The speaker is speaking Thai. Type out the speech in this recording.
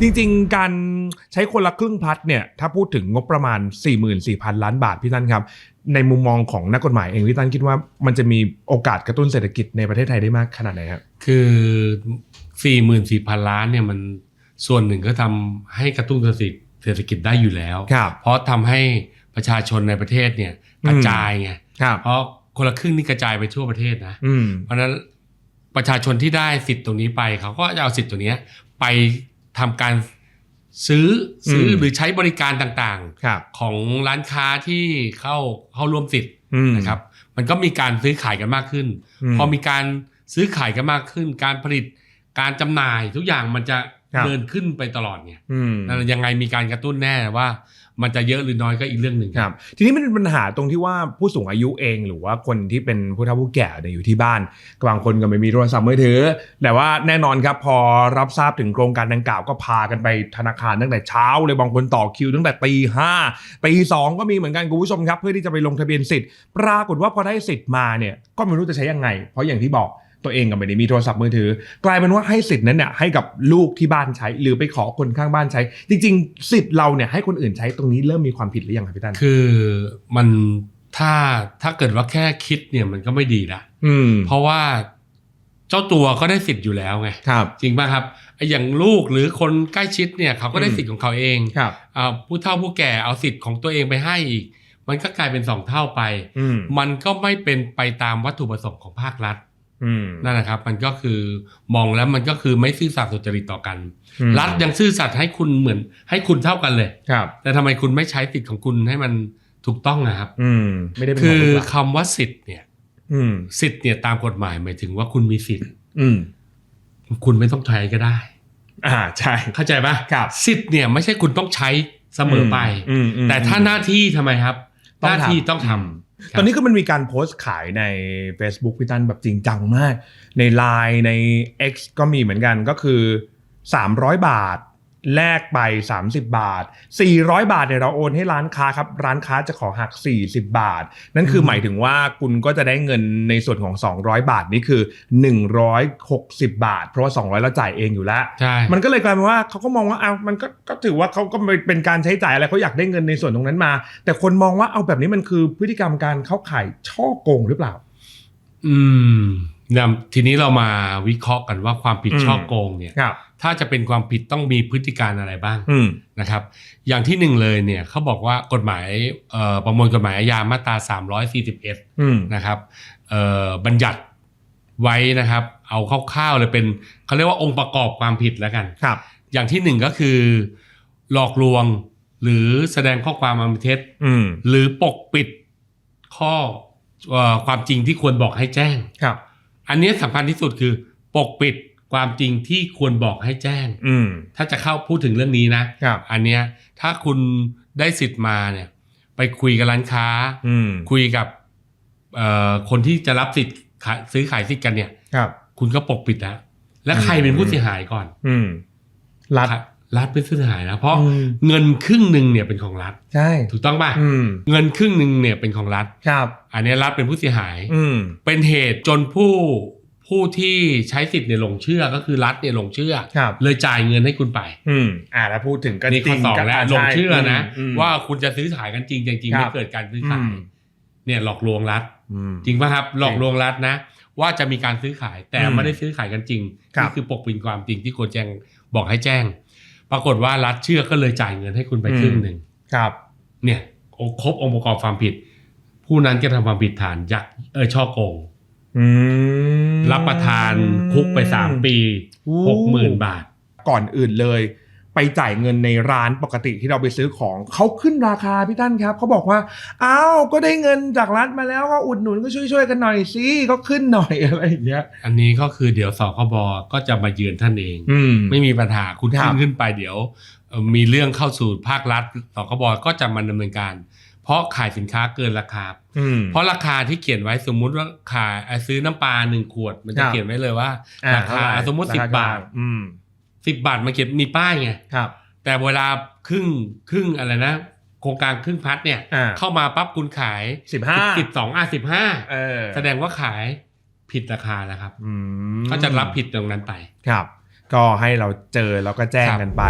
จริงๆ การใช้คนละครึ่งพลัดเนี่ยถ้าพูดถึงงบประมาณ 44,000 ล้านบาทพี่ตั้นครับ ในมุมมองของนักกฎหมายเองพี่ตั้นคิดว่ามันจะมีโอกาสกระตุ้นเศรษฐกิจในประเทศไทยได้มากขนาดไหนครับคือสี่หมื่นสี่พันล้านเนี่ยมันส่วนหนึ่งก็ทำให้กระตุ้นเศรษฐกิจเศรษฐกิจได้อยู่แล้วครับเพราะทำให้ประชาชนในประเทศเนี่ยกระจายไงครับเพราะคนละครึ่งนี่กระจายไปทั่วประเทศนะอืมเพราะฉะนั้นประชาชนที่ได้สิทธิ์ตรงนี้ไปเขาก็จะเอาสิทธิ์ตัวเนี้ยไป ทำการซื้อซื้ออืมหรือใช้บริการต่างครับๆของร้านค้าที่เข้าเข้าร่วมสิทธิ์อืมนะครับ มันก็มีการซื้อขายกันมากขึ้นอืมพอมีการซื้อขายกันมากขึ้น การผลิตการจำหน่ายทุกอย่างมันจะครับ เดินขึ้นไปตลอดไงอืมนั่นยังไงมีการกระตุ้นแน่ว่า มันจะเยอะหรือน้อยก็อีกเรื่องหนึ่งครับ ทีนี้มันเป็นปัญหาตรงที่ว่าผู้สูงอายุเองหรือว่าคนที่เป็นผู้เฒ่าผู้แก่เนี่ยอยู่ที่บ้านบางคนก็ไม่มีโทรศัพท์มือถือ แต่ว่าแน่นอนครับพอรับทราบถึงโครงการดังกล่าวก็พากันไปธนาคารตั้งแต่เช้าเลยบางคนต่อคิวตั้งแต่ตีห้าตีสองก็มีเหมือนกันคุณผู้ชมครับ เพื่อที่จะไปลงทะเบียนสิทธิ์ ปรากฏว่าพอได้สิทธิ์มาเนี่ยก็ไม่รู้จะใช้ยังไง เพราะอย่างที่บอก ตัวเองก็ไม่ได้มีโทรศัพท์มือถือ กลายเป็นว่าให้สิทธิ์นั้นเนี่ยให้กับลูกที่บ้านใช้ หรือไปขอคนข้างบ้านใช้ จริง ๆ สิทธิ์เราเนี่ยให้คนอื่นใช้ตรงนี้เริ่มมีความผิดหรือยังครับพี่ตั้นคือมันถ้าถ้าเกิดว่าแค่คิดเนี่ยมันก็ไม่ดีละอืม เพราะว่าเจ้าตัวก็ได้สิทธิ์อยู่แล้วไงครับ จริงป่ะครับไอ้อย่างลูกหรือคนใกล้ชิดเนี่ยเขาก็ได้อืมสิทธิ์ของเขาเองครับอ่าผู้เฒ่าผู้แก่เอาสิทธิ์ของตัวเองไปให้อีก มันก็กลายเป็นสองเท่าไปอืมมันก็ไม่เป็นไปตามวัตถุประสงค์ของภาครัฐอืม นั่นนะครับ มันก็คือมองแล้วมันก็คือไม่ซื่อสัตย์สุจริตต่อกันอืมรัฐยังซื่อสัตย์ให้คุณเหมือน ให้คุณเท่ากันเลยครับ แต่ทำไมคุณไม่ใช้สิทธิ์ของคุณให้มันถูกต้องนะครับ อืมไม่ได้เป็นคือของลูกหลานคำว่าสิทธิ์เนี่ย อืมสิทธิ์เนี่ยตามกฎหมายหมายถึงว่าคุณมีสิทธิ์ อืมคุณไม่ต้องใช้ก็ได้ อ่าใช่ เข้าใจปะครับสิทธิ์เนี่ยไม่ใช่คุณต้องใช้เสมอไปอืมอืมแต่ถ้าหน้าที่ทำไมครับต้หองน้าทำที่ต้องทอืมำ ตอนนี้ก็มันมีการโพสต์ขายใน Facebook พี่ตั้นแบบจริงจังมาก ใน Line ใน X ก็มีเหมือนกันก็คือ 300 บาท แลกไป 30 บาท 400 บาทเนี่ยเราโอนให้ร้านค้าครับ ร้านค้าจะขอหัก 40 บาท นั่นคือหมายถึงว่าคุณก็จะได้เงินในส่วนของ 200 บาทนี่คือ 160 บาท เพราะว่า 200 เราจ่ายเองอยู่แล้วใช่มันก็เลยกลายเป็นว่าเขาก็มองว่าเอามันก็ก็ถือว่าเขาก็เป็นการใช้จ่ายอะไรเขาอยากได้เงินในส่วนตรงนั้นมา แต่คนมองว่าเอาแบบนี้มันคือพฤติกรรมการเข้าข่ายช่อโกงหรือเปล่า อืมนำทีนี้เรามาวิเคราะห์กันว่าความผิดอืมช่อโกงเนี่ยครับ ถ้าจะเป็นความผิดต้องมีพฤติการอะไรบ้างอืมนะครับ อย่างที่หนึ่งเลยเนี่ยเขาบอกว่ากฎหมายเอ่อประมวลกฎหมายอาญามาตรา 341อืมนะครับเอ่อบัญญัติไว้นะครับ เอาคร่าวๆเลยเป็นเขาเรียกว่าองค์ประกอบความผิดแล้วกันครับ อย่างที่หนึ่งก็คือ หลอกลวงหรือแสดงข้อความอันเป็นเท็จอืมหรือปกปิดข้อเอ่อความจริงที่ควรบอกให้แจ้งครับ อันนี้สำคัญที่สุดคือปกปิด ความจริงที่ควรบอกให้แจ้ง อืมถ้าจะเข้าพูดถึงเรื่องนี้นะครับอันเนี้ยถ้าคุณได้สิทธิ์มาเนี่ย ไปคุยกับร้านค้า อืมคุยกับเอ่อคนที่จะรับสิทธิ์ขายซื้อขายสิทธิ์กันเนี่ยครับ คุณก็ปกปิดแล้วและใครอืมเป็นผู้เสียหายก่อน อืมรัฐครับรัฐเป็นผู้เสียหายนะเพราะอืมเงินครึ่งหนึ่งเนี่ยเป็นของรัฐใช่ถูกต้องป่ะอืมเงินครึ่งหนึ่งเนี่ยเป็นของรัฐครับ อันเนี้ยรัฐเป็นผู้เสียหาย อืมเป็นเหตุจนผู้ ผู้ที่ใช้สิทธิ์เนี่ยหลงเชื่อก็คือรัฐเนี่ยหลงเชื่อครับเลยจ่ายเงินให้คุณไป อืมอ่าแล้วพูดถึงกันนี่ข้อสองแล้วก็หลงเชื่อนะใมว่าคุณจะซื้อขายกันจริงจริงๆครัไม่บเกิดการซื้อขายอืมเนี่ยหลอกลวงรัฐอืมจริงป่ะครับหลอกลวงรัฐนะ ว่าจะมีการซื้อขายแต่อืมไม่ได้ซื้อขายกันจริงครับนี่คือปกปิดความจริงที่ควรแจ้งบอกให้แจ้ง ปรากฏว่ารัฐเชื่อก็เลยจ่ายเงินให้คุณไปครึ่งหนึ่งครับ เนี่ยโอ้ครบองค์ประกอบความผิด ผู้นั้นจะทำความผิดฐานยักเออช่อโกงอืม รับประทานคุกไปสามปีโอ้หกหมื่นบาท ก่อนอื่นเลย ไปจ่ายเงินในร้านปกติที่เราไปซื้อของเขาขึ้นราคาพี่ตั้นครับเขาบอกว่าอ้าวก็ได้เงินจากรัฐมาแล้วก็อุดหนุนก็ช่วยๆกันหน่อยสิก็ขึ้นหน่อยอะไรอย่างเงี้ย อันนี้ก็คือเดี๋ยวสคบก็จะมาเยือนท่านเองอืมไม่มีปัญหาคุณครัขึ้บนขึ้นไปเดี๋ยวเอ่อมีเรื่องเข้าสู่ภาครัฐสคบก็จะมาดำเนินการ เพราะขายสินค้าเกินราคาอืมเพราะราคาที่เขียนไว้สมมุติว่าขายเอ่อซื้อน้ำปลาหนึ่งขวด มันคจะรับเขียนไว้เลยว่าอ่ราคาเท่ไหสมมุติสิบบาทอืมสิบบาทมันเขียนมีป้ายไงครับแต่เวลาครึ่งครึ่งอะไรนะโครงการครึ่งพัดเนี่ยอ่าเข้ามาปั๊บคุณขายสิบห้าสิบสองอะสิบห้าเออแสดงว่าขายผิดราคาแล้วครับอืมก็จะรับผิดตรงนั้นไป ครับ ก็ให้เราเจอแล้วก็แจ้งครับกันไป